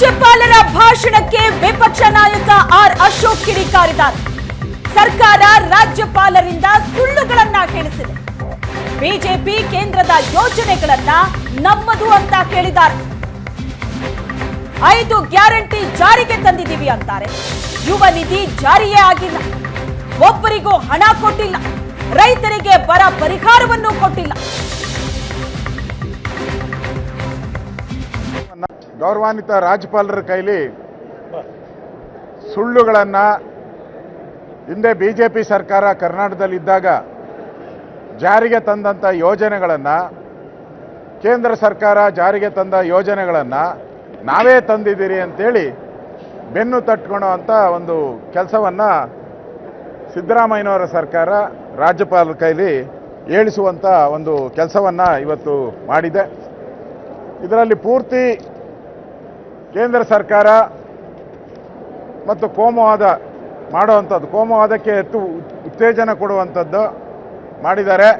ರಾಜ್ಯಪಾಲರ ಭಾಷಣಕ್ಕೆ ವಿಪಕ್ಷ ನಾಯಕ ಆರ್ ಅಶೋಕ್ ಕಿಡಿಕಾರಿದ್ದಾರೆ ಸರ್ಕಾರ ರಾಜ್ಯಪಾಲರಿಂದ ಸುಳ್ಳುಗಳನ್ನ ಕೇಳಿಸಿದೆ. ಬಿಜೆಪಿ ಕೇಂದ್ರದ ಯೋಜನೆಗಳನ್ನ ನಮ್ಮದು ಅಂತ ಕೇಳಿದ್ದಾರೆ. ಐದು ಗ್ಯಾರಂಟಿ ಜಾರಿಗೆ ತಂದಿದ್ದೀವಿ ಅಂತಾರೆ. ಯುವ ನಿಧಿ ಜಾರಿಯೇ ಆಗಿಲ್ಲ. ಒಬ್ಬರಿಗೂ ಹಣ ಕೊಟ್ಟಿಲ್ಲ. ರೈತರಿಗೆ ಬರ ಪರಿಹಾರವನ್ನು ಕೊಟ್ಟಿಲ್ಲ. ಗೌರವಾನ್ವಿತ ರಾಜ್ಯಪಾಲರ ಕೈಲಿ ಸುಳ್ಳುಗಳನ್ನು ಹಿಂದೆ ಬಿ ಜೆ ಪಿ ಸರ್ಕಾರ ಕರ್ನಾಟಕದಲ್ಲಿದ್ದಾಗ ಜಾರಿಗೆ ತಂದಂಥ ಯೋಜನೆಗಳನ್ನು, ಕೇಂದ್ರ ಸರ್ಕಾರ ಜಾರಿಗೆ ತಂದ ಯೋಜನೆಗಳನ್ನು ನಾವೇ ತಂದಿದ್ದೀರಿ ಅಂತೇಳಿ ಬೆನ್ನು ತಟ್ಕೊಳೋ ಅಂಥ ಒಂದು ಕೆಲಸವನ್ನು ಸಿದ್ದರಾಮಯ್ಯನವರ ಸರ್ಕಾರ ರಾಜ್ಯಪಾಲರ ಕೈಲಿ ಹೇಳಿಸುವಂಥ ಒಂದು ಕೆಲಸವನ್ನು ಇವತ್ತು ಮಾಡಿದೆ. ಇದರಲ್ಲಿ ಪೂರ್ತಿ ಕೇಂದ್ರ ಸರ್ಕಾರ ಮತ್ತು ಕೋಮುವಾದ ಮಾಡುವಂಥದ್ದು, ಕೋಮುವಾದಕ್ಕೆ ಹೆಚ್ಚು ಉತ್ತೇಜನ ಕೊಡುವಂಥದ್ದು ಮಾಡಿದ್ದಾರೆ.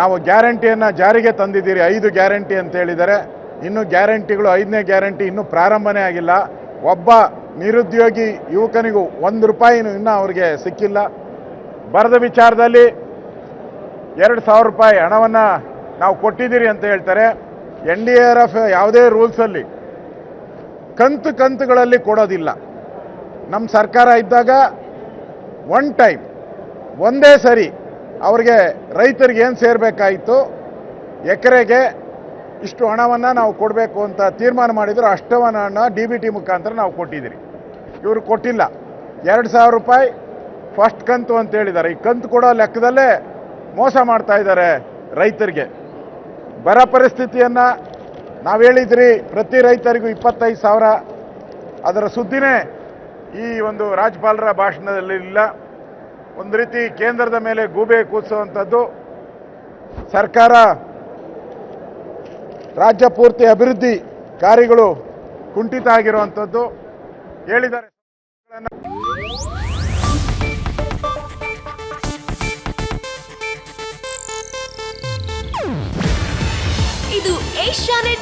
ನಾವು ಗ್ಯಾರಂಟಿಯನ್ನು ಜಾರಿಗೆ ತಂದಿದ್ದೀರಿ, ಐದು ಗ್ಯಾರಂಟಿ ಅಂತ ಹೇಳಿದ್ದಾರೆ. ಇನ್ನು ಗ್ಯಾರಂಟಿಗಳು, ಐದನೇ ಗ್ಯಾರಂಟಿ ಇನ್ನೂ ಪ್ರಾರಂಭನೇ ಆಗಿಲ್ಲ. ಒಬ್ಬ ನಿರುದ್ಯೋಗಿ ಯುವಕನಿಗೂ ಒಂದು ರೂಪಾಯಿನೂ ಇನ್ನೂ ಅವರಿಗೆ ಸಿಕ್ಕಿಲ್ಲ. ಬರದ ವಿಚಾರದಲ್ಲಿ ಎರಡು ಸಾವಿರ ರೂಪಾಯಿ ಹಣವನ್ನು ನಾವು ಕೊಟ್ಟಿದ್ದೀರಿ ಅಂತ ಹೇಳ್ತಾರೆ. ಎನ್ ಡಿ ಆರ್ ಎಫ್ ಯಾವುದೇ ರೂಲ್ಸಲ್ಲಿ ಕಂತು ಕಂತುಗಳಲ್ಲಿ ಕೊಡೋದಿಲ್ಲ. ನಮ್ಮ ಸರ್ಕಾರ ಇದ್ದಾಗ ಒನ್ ಟೈಮ್ ಒಂದೇ ಸರಿ ಅವ್ರಿಗೆ ರೈತರಿಗೆ ಏನು ಸೇರಬೇಕಾಯಿತು? ಎಕರೆಗೆ ಇಷ್ಟು ಹಣವನ್ನು ನಾವು ಕೊಡಬೇಕು ಅಂತ ತೀರ್ಮಾನ ಮಾಡಿದ್ರು, ಅಷ್ಟವನ್ನ ಹಣ ಡಿ ಬಿ ಟಿ ಮುಖಾಂತರ ನಾವು ಕೊಟ್ಟಿದ್ದೀರಿ. ಇವರು ಕೊಟ್ಟಿಲ್ಲ. ಎರಡು ಸಾವಿರ ರೂಪಾಯಿ ಫಸ್ಟ್ ಕಂತು ಅಂತ ಹೇಳಿದ್ದಾರೆ. ಈ ಕಂತು ಕೊಡೋ ಲೆಕ್ಕದಲ್ಲೇ ಮೋಸ ಮಾಡ್ತಾ ಇದ್ದಾರೆ ರೈತರಿಗೆ. ಬರ ಪರಿಸ್ಥಿತಿಯನ್ನು ನಾವು ಹೇಳಿದ್ರಿ, ಪ್ರತಿ ರೈತರಿಗೂ ಇಪ್ಪತ್ತೈದು ಸಾವಿರ. ಅದರ ಸುದ್ದಿನೇ ಈ ಒಂದು ರಾಜ್ಯಪಾಲರ ಭಾಷಣದಲ್ಲಿ ಇಲ್ಲ. ಒಂದು ರೀತಿ ಕೇಂದ್ರದ ಮೇಲೆ ಗೂಬೆ ಕೂಸುವಂಥದ್ದು ಸರ್ಕಾರ ರಾಜ್ಯ ಪೂರ್ತಿ ಅಭಿವೃದ್ಧಿ ಕಾರ್ಯಗಳು ಕುಂಠಿತ ಆಗಿರುವಂಥದ್ದು. ಹೇಳಿದ್ದಾರೆ. ಇದು ಏಷ್ಯಾನೆಟ್